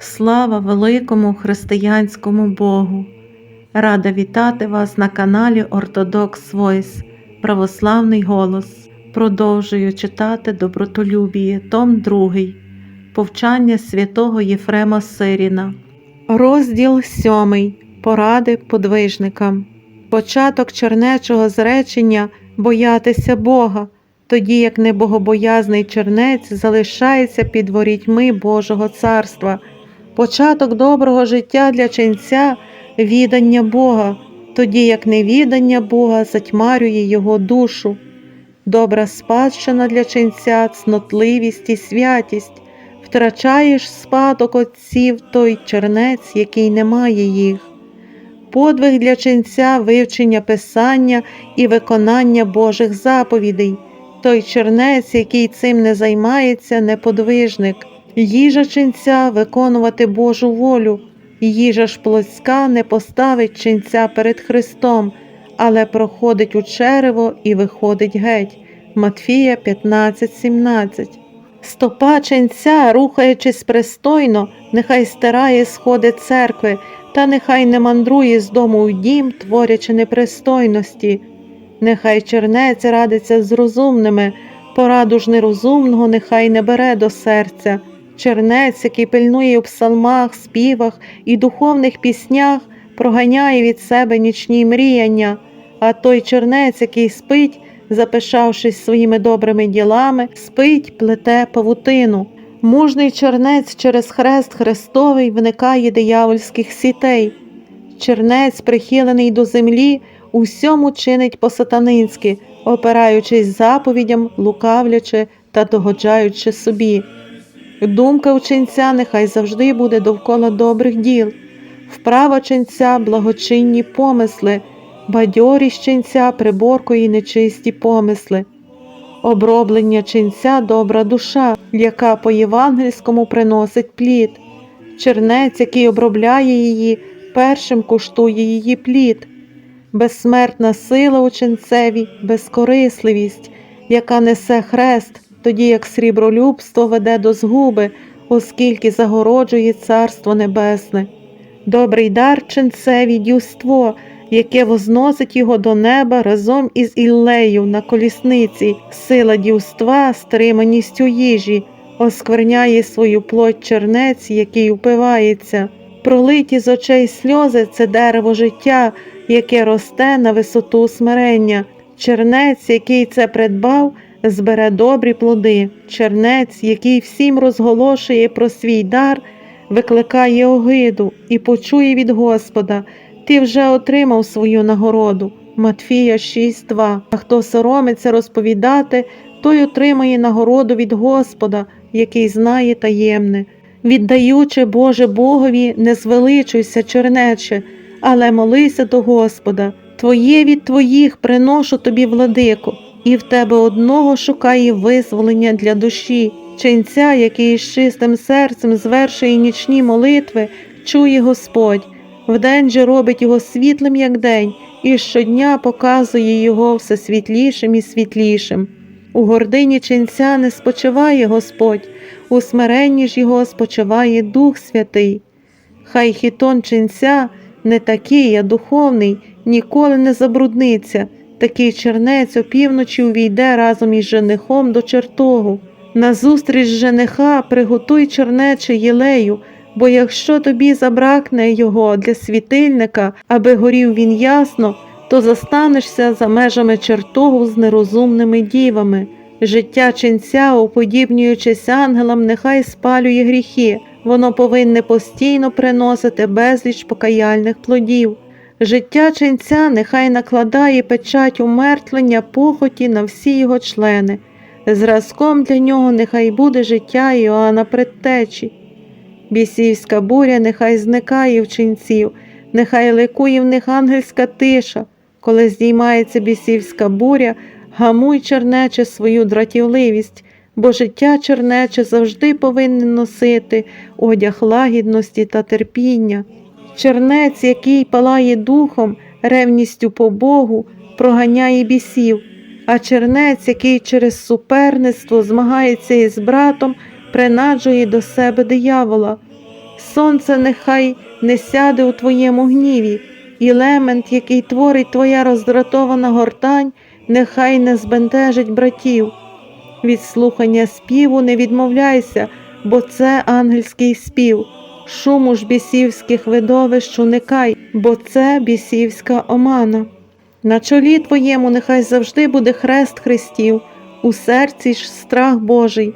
Слава великому християнському Богу! Рада вітати вас на каналі Ортодокс Voice Православний Голос. Продовжую читати Добротолюбіє, Том 2. Повчання святого Єфрема Сиріна. Розділ 7. Поради подвижникам. Початок чернечого зречення боятися Бога, тоді як небогобоязний чернець залишається під ворітьми Божого царства. Початок доброго життя для ченця відання Бога, тоді як невідання Бога затьмарює його душу. Добра спадщина для ченця цнотливість і святість, втрачаєш спадок отців той чернець, який не має їх. Подвиг для ченця вивчення Писання і виконання Божих заповідей. Той чернець, який цим не займається, неподвижник. Їжа ченця виконувати Божу волю, їжа ж плотська не поставить ченця перед Христом, але проходить у черево і виходить геть. Матфія 15:17 Стопа ченця, рухаючись пристойно, нехай стирає сходи церкви, та нехай не мандрує з дому в дім, творячи непристойності. Нехай чернець радиться з розумними, пораду ж нерозумного нехай не бере до серця. Чернець, який пильнує у псалмах, співах і духовних піснях, проганяє від себе нічні мріяння, а той чернець, який спить, запишавшись своїми добрими ділами, спить, плете павутину. Мужний чернець через хрест Христовий виникає диявольських сітей. Чернець, прихилений до землі, усьому чинить по-сатанинськи, опираючись заповідям, лукавлячи та догоджаючи собі. Думка ученця нехай завжди буде довкола добрих діл, вправа ченця благочинні помисли, бадьорість ченця приборкує нечисті помисли, оброблення ченця добра душа, яка по євангельському приносить плід, чернець, який обробляє її, першим куштує її плід, безсмертна сила у ченцеві, безкорисливість, яка несе хрест тоді як срібролюбство веде до згуби, оскільки загороджує Царство Небесне. Добрий дар ченцеві дюство, яке возносить його до неба разом із Іллею на колісниці, сила дюства, стриманістю їжі, оскверняє свою плоть чернець, який упивається. Пролиті з очей сльози це дерево життя, яке росте на висоту смирення. Чернець, який це придбав, збере добрі плоди, чернець, який всім розголошує про свій дар, викликає огиду і почує від Господа, ти вже отримав свою нагороду. Матфія 6.2 А хто соромиться розповідати, той отримає нагороду від Господа, який знає таємне. Віддаючи Боже Богові, не звеличуйся, чернече, але молися до Господа. Твоє від твоїх приношу тобі, владико і в тебе одного шукає визволення для душі, ченця, який з чистим серцем звершує нічні молитви, чує Господь, вдень же робить його світлим, як день, і щодня показує його все світлішим і світлішим. У гордині ченця не спочиває Господь, у смиренні ж його спочиває Дух Святий. Хай хітон ченця не такий, а духовний, ніколи не забрудниться. Такий чернець опівночі увійде разом із женихом до чертогу. Назустріч жениха приготуй чернече єлею, бо якщо тобі забракне його для світильника, аби горів він ясно, то застанешся за межами чертогу з нерозумними дівами. Життя ченця, уподібнюючись ангелам, нехай спалює гріхи, воно повинне постійно приносити безліч покаяльних плодів. Життя ченця нехай накладає печать умертвлення похоті на всі його члени. Зразком для нього нехай буде життя Іоанна Предтечі. Бісівська буря нехай зникає в ченців, нехай ликує в них ангельська тиша. Коли здіймається бісівська буря, гамуй чернече свою дратівливість, бо життя чернече завжди повинен носити одяг лагідності та терпіння. Чернець, який палає духом, ревністю по Богу, проганяє бісів, а чернець, який через суперництво змагається із братом, принаджує до себе диявола. Сонце нехай не сяде у твоєму гніві, і лемент, який творить твоя роздратована гортань, нехай не збентежить братів. Від слухання співу не відмовляйся, бо це ангельський спів. Шуму ж бісівських видовищ уникай, бо це бісівська омана. На чолі твоєму нехай завжди буде хрест Христів, у серці ж страх Божий.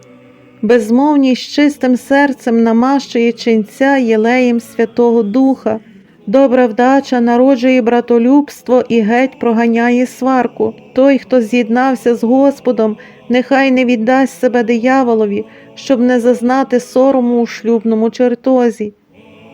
Безмовній з чистим серцем намащує ченця єлеєм Святого Духа. Добра вдача народжує братолюбство і геть проганяє сварку. Той, хто з'єднався з Господом, нехай не віддасть себе дияволові, щоб не зазнати сорому у шлюбному чертозі.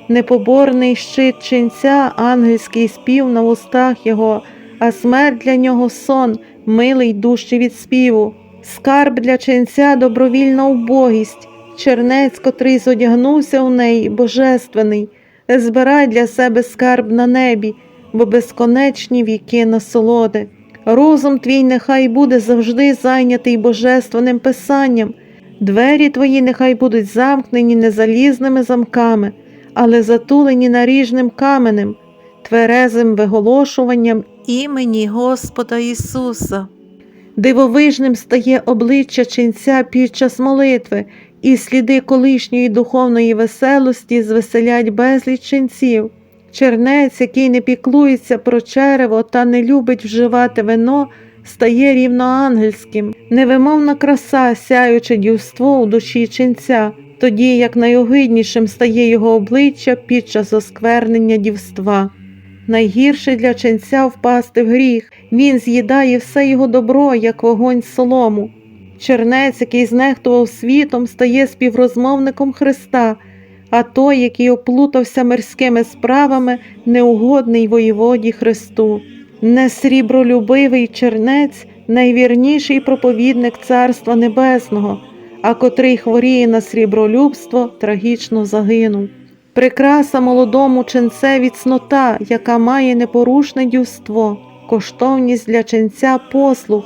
Непоборний щит ченця, ангельський спів на устах його, а смерть для нього сон, милий дужче від співу. Скарб для ченця добровільна убогість, чернець, котрий зодягнувся у неї, божественний, збирай для себе скарб на небі, бо безконечні віки насолоди. Розум твій нехай буде завжди зайнятий божественним писанням, двері твої нехай будуть замкнені не залізними замками, але затулені наріжним каменем, тверезим виголошуванням імені Господа Ісуса. Дивовижним стає обличчя ченця під час молитви, і сліди колишньої духовної веселості звеселять безліч ченців. Чернець, який не піклується про черево та не любить вживати вино, стає рівноангельським, невимовна краса, сяючи дівство у душі ченця, тоді як найогиднішим стає його обличчя під час осквернення дівства. Найгірше для ченця впасти в гріх, він з'їдає все його добро, як вогонь солому. Чернець, який знехтував світом, стає співрозмовником Христа, а той, який оплутався мирськими справами, неугодний воєводі Христу. Несрібролюбивий чернець найвірніший проповідник Царства Небесного, а котрий хворіє на срібролюбство, трагічно загинув. Прикраса молодому ченцеві цнота, яка має непорушне дівство, коштовність для ченця послух.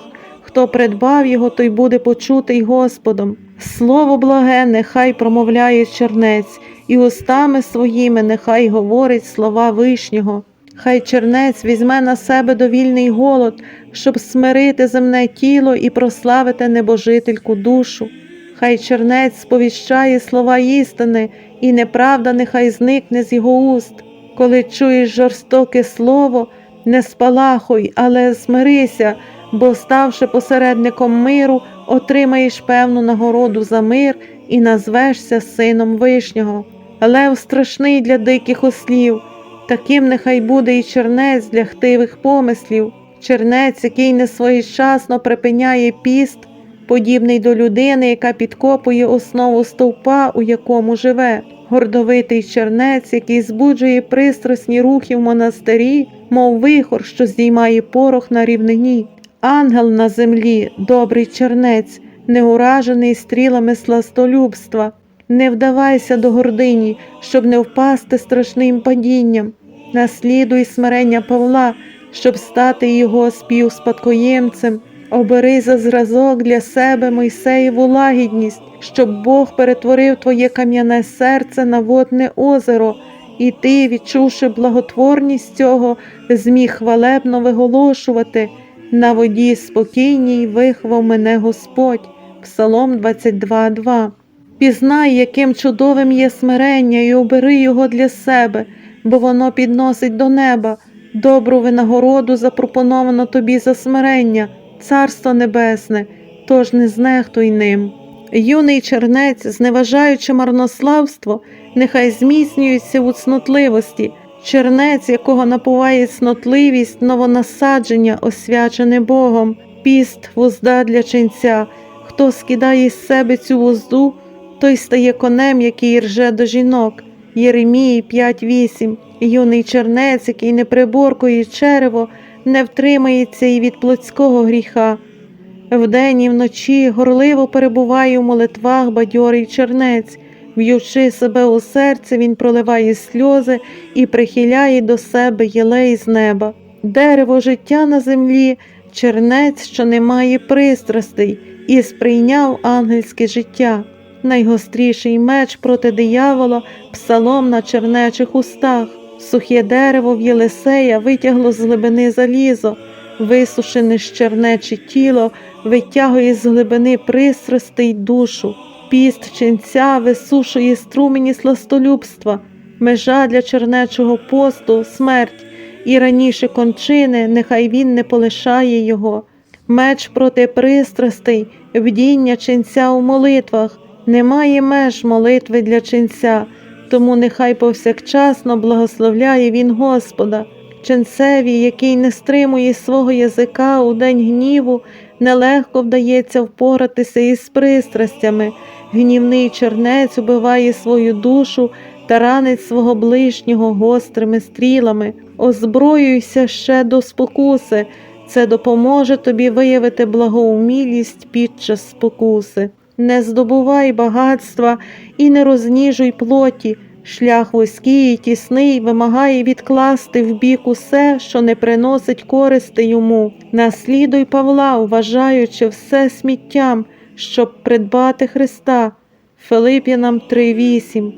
Хто придбав його, той буде почутий Господом. Слово благе, нехай промовляє чернець, і устами своїми нехай говорить слова вишнього. Хай чернець візьме на себе довільний голод, щоб смирити земне тіло і прославити небожительку душу. Хай чернець сповіщає слова істини, і неправда нехай зникне з його уст. Коли чуєш жорстоке слово, не спалахуй, але смирися, бо, ставши посередником миру, отримаєш певну нагороду за мир і назвешся сином вишнього. Лев страшний для диких ослів, таким нехай буде і чернець для хтивих помислів, чернець, який несвоєчасно припиняє піст, подібний до людини, яка підкопує основу стовпа, у якому живе. Гордовитий чернець, який збуджує пристрасні рухи в монастирі, мов вихор, що здіймає порох на рівнині. Ангел на землі, добрий чернець, неуражений стрілами сластолюбства. Не вдавайся до гордині, щоб не впасти страшним падінням. Наслідуй смирення Павла, щоб стати його співспадкоємцем. Обери за зразок для себе Мойсеєву лагідність, щоб Бог перетворив твоє кам'яне серце на водне озеро, і ти, відчувши благотворність цього, зміг хвалебно виголошувати. На воді спокійній вихвав мене Господь. Псалом 22.2 Пізнай, яким чудовим є смирення, і обери його для себе, бо воно підносить до неба. Добру винагороду запропоновано тобі за смирення, Царство Небесне, тож не знехтуй ним. Юний чернець, зневажаючи марнославство, нехай зміцнюється у цнотливості, чернець, якого напуває цнотливість, новонасадження, освячене Богом, піст, вузда для ченця. Хто скидає з себе цю вузду, той стає конем, який рже до жінок. Єремії 5.8 Юний чернець, який не приборкує черево, не втримається і від плотського гріха. Вдень і вночі горливо перебуває у молитвах бадьорий чернець, в'ючи себе у серце, він проливає сльози і прихиляє до себе єлей з неба. Дерево життя на землі, чернець, що не має пристрастей, і сприйняв ангельське життя. найгостріший меч проти диявола, псалом на чернечих устах. Сухе дерево в Єлисея витягло з глибини залізо, висушене щернече тіло витягує з глибини пристрасти й душу. Піст ченця висушує струмені сластолюбства, межа для чернечого посту смерть, і раніше кончини, нехай він не полишає його. Меч проти пристрастей, бдіння ченця у молитвах, немає меж молитви для ченця, тому нехай повсякчасно благословляє він Господа. Ченцеві, який не стримує свого язика у день гніву, нелегко вдається впоратися із пристрастями. Гнівний чернець убиває свою душу та ранить свого ближнього гострими стрілами. Озброюйся ще до спокуси, це допоможе тобі виявити благоумілість під час спокуси. Не здобувай багатства і не розніжуй плоті. Шлях вузький і тісний вимагає відкласти в бік усе, що не приносить користи йому. Наслідуй Павла, вважаючи все сміттям, щоб придбати Христа. Филип'янам 3.8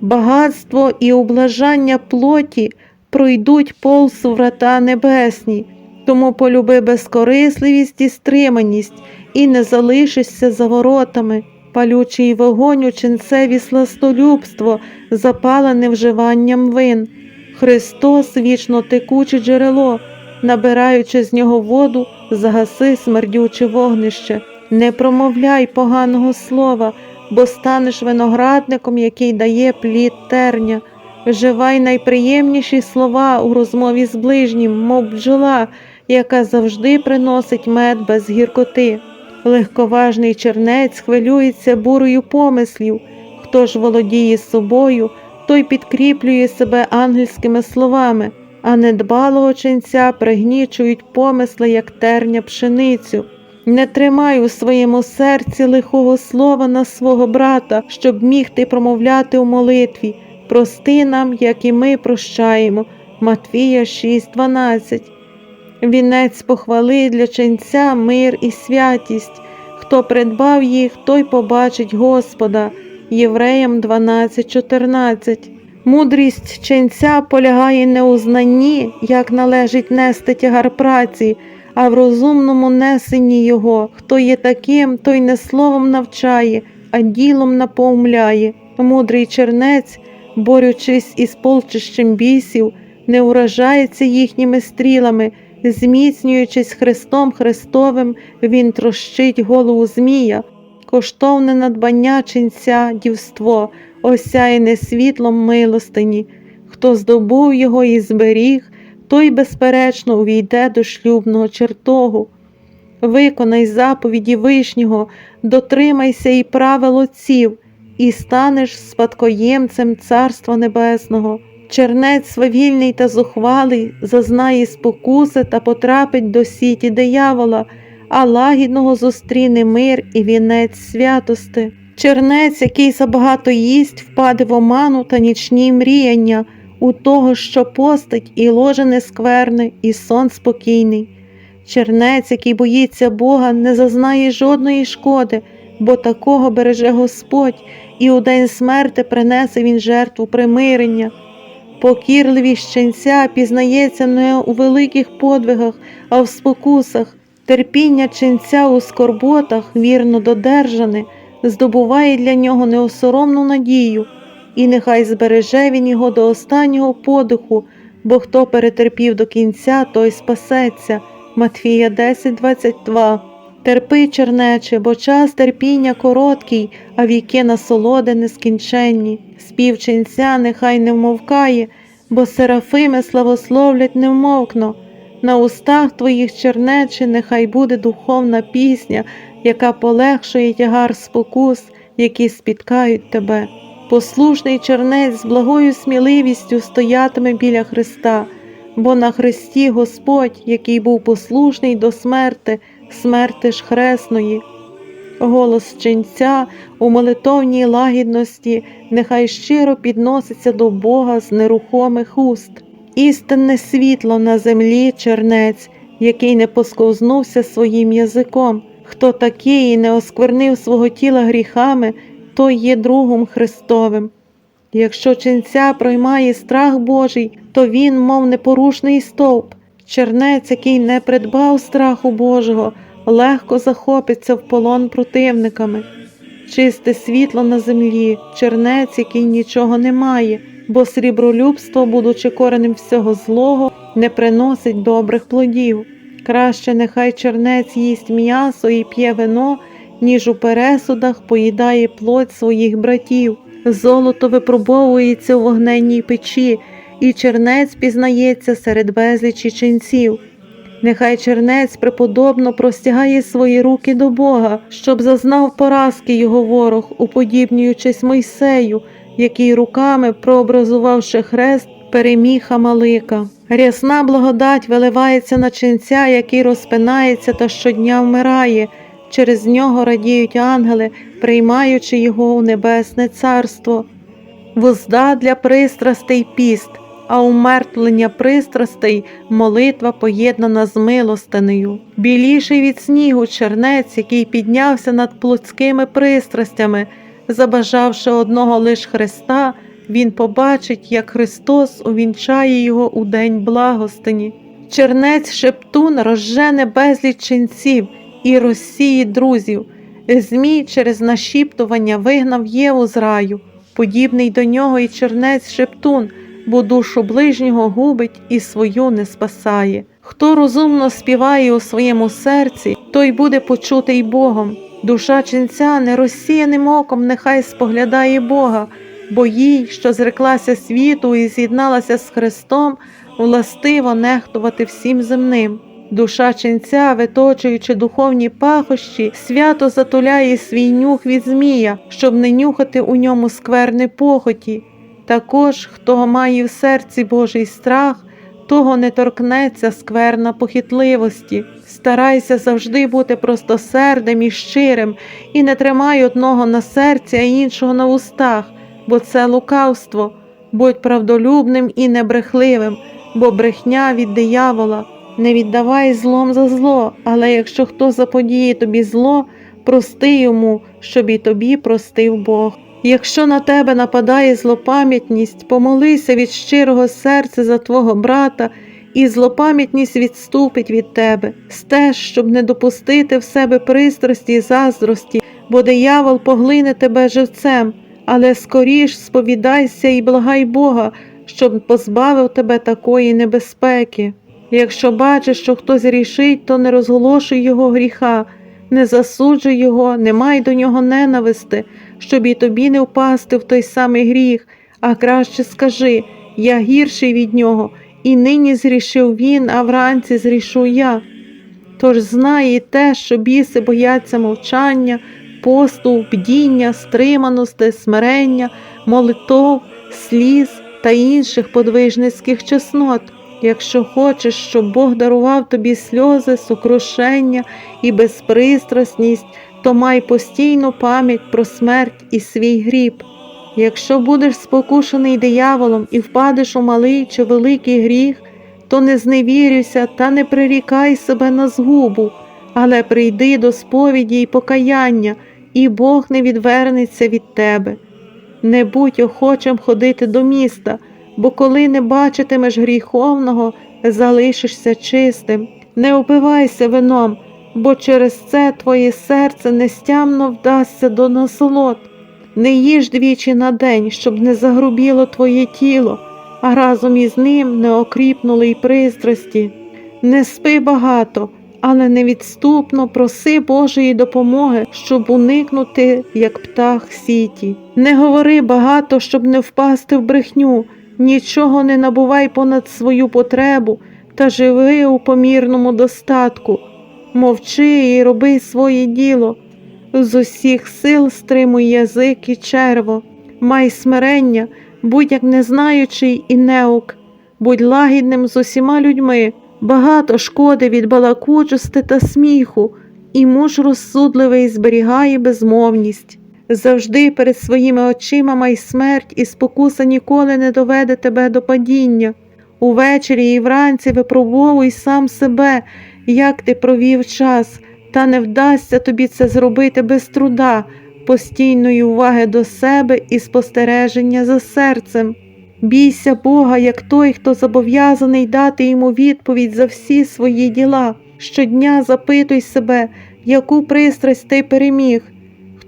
Багатство і облажання плоті пройдуть повз врата небесні, тому полюби безкорисливість і стриманість, і не залишишся за воротами. Палючий вогонь у ченцеві сластолюбство, запалене вживанням вин. Христос вічно текуче джерело, набираючи з нього воду, загаси смердюче вогнище. Не промовляй поганого слова, бо станеш виноградником, який дає плід терня. Вживай найприємніші слова у розмові з ближнім, мов бджола, яка завжди приносить мед без гіркоти. Легковажний чернець хвилюється бурою помислів. Хто ж володіє собою, той підкріплює себе ангельськими словами, а недбалого ченця пригнічують помисли, як терня пшеницю. Не тримай у своєму серці лихого слова на свого брата, щоб міг ти промовляти у молитві. Прости нам, як і ми прощаємо. Матвія 6,12 Вінець похвали для ченця мир і святість. Хто придбав їх, той побачить Господа. Євреям 12,14 Мудрість ченця полягає не у знанні, як належить нести тягар праці, а в розумному несенні його. Хто є таким, той не словом навчає, а ділом напоумляє. Мудрий чернець, борючись із полчищем бісів, не уражається їхніми стрілами. Зміцнюючись Христом Христовим, Він трощить голову Змія, коштовне надбання ченця дівство, осяяне світлом милостині. Хто здобув його і зберіг, той, безперечно, увійде до шлюбного чертогу. Виконай заповіді Вишнього, дотримайся і правил отців, і станеш спадкоємцем Царства Небесного. Чернець свавільний та зухвалий зазнає спокуси та потрапить до сіті диявола, а лагідного зустріне мир і вінець святости. Чернець, який забагато їсть, впаде в оману та нічні мріяння, у того, що постать і ложе нескверне, і сон спокійний. Чернець, який боїться Бога, не зазнає жодної шкоди, бо такого береже Господь, і у день смерти принесе він жертву примирення. Покірливість ченця пізнається не у великих подвигах, а в спокусах. Терпіння ченця у скорботах, вірно додержане, здобуває для нього неосоромну надію, і нехай збереже він його до останнього подиху, бо хто перетерпів до кінця, той спасеться. Матфія 10:22 Терпи, чернече, бо час терпіння короткий, а віки насолоди нескінченні. Спів ченця нехай не вмовкає, бо серафими славословлять невмовкно. На устах твоїх чернече нехай буде духовна пісня, яка полегшує тягар спокус, які спіткають тебе. Послушний чернець з благою сміливістю стоятиме біля Христа, бо на Христі Господь, який був послушний до смерти, смерти ж хресної. Голос ченця у молитовній лагідності нехай щиро підноситься до Бога з нерухомих уст. Істинне світло на землі чернець, який не посковзнувся своїм язиком. Хто такий і не осквернив свого тіла гріхами, той є другом Христовим. Якщо ченця проймає страх Божий, то він, мов непорушний стовп. Чернець, який не придбав страху Божого, легко захопиться в полон противниками. Чисте світло на землі, чернець, який нічого не має, бо срібролюбство, будучи коренем всього злого, не приносить добрих плодів. Краще нехай чернець їсть м'ясо і п'є вино, ніж у пересудах поїдає плоть своїх братів. Золото випробовується у вогненній печі, і чернець пізнається серед безлічі ченців. Нехай чернець преподобно простягає свої руки до Бога, щоб зазнав поразки його ворог, уподібнюючись Мойсею, який руками, прообразувавши хрест, переміг Амалика. Рясна благодать виливається на ченця, який розпинається та щодня вмирає. Через нього радіють ангели, приймаючи його у небесне царство. Возда для пристрастей піст, а умертвлення пристрастей молитва поєднана з милостинею. Біліший від снігу чернець, який піднявся над плотськими пристрастями, забажавши одного лиш Христа, він побачить, як Христос увінчає його у день благостині. Чернець шептун розжене безліч ченців і розсіє друзів. Змій через нашіптування вигнав Єву з раю, подібний до нього і чернець шептун, бо душу ближнього губить і свою не спасає. Хто розумно співає у своєму серці, той буде почутий Богом. Душа ченця нерозсіяним оком нехай споглядає Бога, бо їй, що зреклася світу і з'єдналася з Христом, властиво нехтувати всім земним. Душа ченця, виточуючи духовні пахощі, свято затуляє свій нюх від змія, щоб не нюхати у ньому скверни похоті. Також, хто має в серці Божий страх, того не торкнеться скверна похитливості. Старайся завжди бути простосердим і щирим, і не тримай одного на серці, а іншого на устах, бо це лукавство. Будь правдолюбним і небрехливим, бо брехня від диявола. Не віддавай злом за зло, але якщо хто заподіє тобі зло, прости йому, щоб і тобі простив Бог. Якщо на тебе нападає злопам'ятність, помолися від щирого серця за твого брата, і злопам'ятність відступить від тебе. Стеж, щоб не допустити в себе пристрасті й заздрості, бо диявол поглине тебе живцем, але скоріш сповідайся і благай Бога, щоб позбавив тебе такої небезпеки. Якщо бачиш, що хтось грішить, то не розголошуй його гріха, не засуджуй його, не май до нього ненависти, щоб і тобі не впасти в той самий гріх, а краще скажи я гірший від нього, і нині зрішив він, а вранці зрішу я. Тож знай і те, що біси бояться мовчання, посту, бдіння, стриманості, смирення, молитов, сліз та інших подвижницьких чеснот. Якщо хочеш, щоб Бог дарував тобі сльози, сокрушення і безпристрасність, то май постійну пам'ять про смерть і свій гріб. Якщо будеш спокушений дияволом і впадеш у малий чи великий гріх, то не зневірюйся та не прирікай себе на згубу, але прийди до сповіді й покаяння, і Бог не відвернеться від тебе. Не будь охочим ходити до міста бо коли не бачитимеш гріховного, залишишся чистим. Не опивайся вином, бо через це твоє серце нестямно вдасться до насолод. Не їж двічі на день, щоб не загрубіло твоє тіло, а разом із ним не окріпнули й пристрасті. Не спи багато, але невідступно проси Божої допомоги, щоб уникнути, як птах сіті. Не говори багато, щоб не впасти в брехню. Нічого не набувай понад свою потребу та живи у помірному достатку, мовчи і роби своє діло. З усіх сил стримуй язик і черво, май смирення, будь як незнаючий і неук, будь лагідним з усіма людьми, багато шкоди від балакучости та сміху, і муж розсудливий зберігає безмовність. Завжди перед своїми очима май смерть, і спокуса ніколи не доведе тебе до падіння. Увечері і вранці випробовуй сам себе, як ти провів час, та не вдасться тобі це зробити без труда. постійної уваги до себе і спостереження за серцем. Бійся Бога, як той, хто зобов'язаний дати йому відповідь за всі свої діла. Щодня запитуй себе, яку пристрасть ти переміг.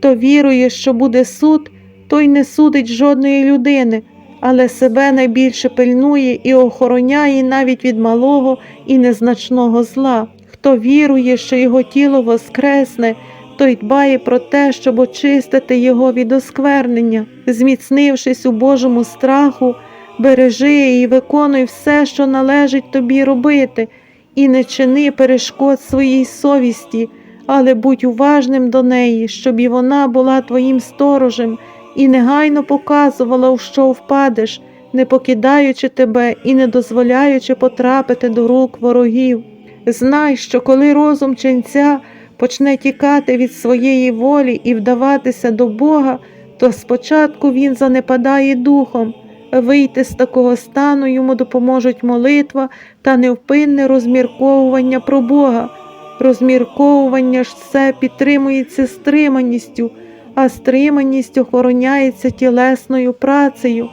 Хто вірує, що буде суд, той не судить жодної людини, але себе найбільше пильнує і охороняє навіть від малого і незначного зла. Хто вірує, що його тіло воскресне, той дбає про те, щоб очистити його від осквернення, зміцнившись у Божому страху, бережи і виконуй все, що належить тобі робити, і не чини перешкод своїй совісті, але будь уважним до неї, щоб і вона була твоїм сторожем і негайно показувала, у що впадеш, не покидаючи тебе і не дозволяючи потрапити до рук ворогів. Знай, що коли розум ченця почне тікати від своєї волі і вдаватися до Бога, то спочатку він занепадає духом. Вийти з такого стану йому допоможуть молитва та невпинне розмірковування про Бога. Розмірковування ж все підтримується стриманістю, а стриманість охороняється тілесною працею.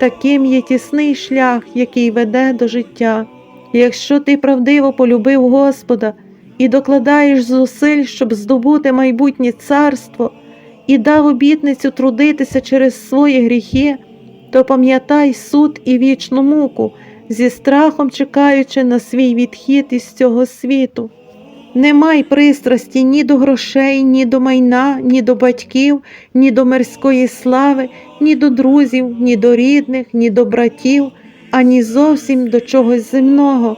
Таким є тісний шлях, який веде до життя. Якщо ти правдиво полюбив Господа і докладаєш зусиль, щоб здобути майбутнє царство, і дав обітницю трудитися через свої гріхи, то пам'ятай суд і вічну муку, зі страхом чекаючи на свій відхід із цього світу. Не май пристрасті ні до грошей, ні до майна, ні до батьків, ні до мирської слави, ні до друзів, ні до рідних, ні до братів, ані зовсім до чогось земного.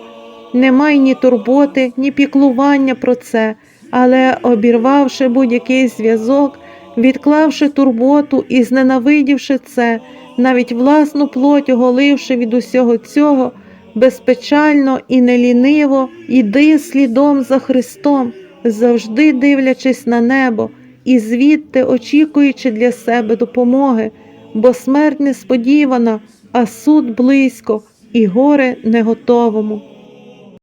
Не май ні турботи, ні піклування про це, але, обірвавши будь-який зв'язок, відклавши турботу і зненавидівши це, навіть власну плоть оголивши від усього цього, безпечально і неліниво йди слідом за Христом, завжди дивлячись на небо і звідти очікуючи для себе допомоги, бо смерть несподівана, а суд близько, і горе не готовому.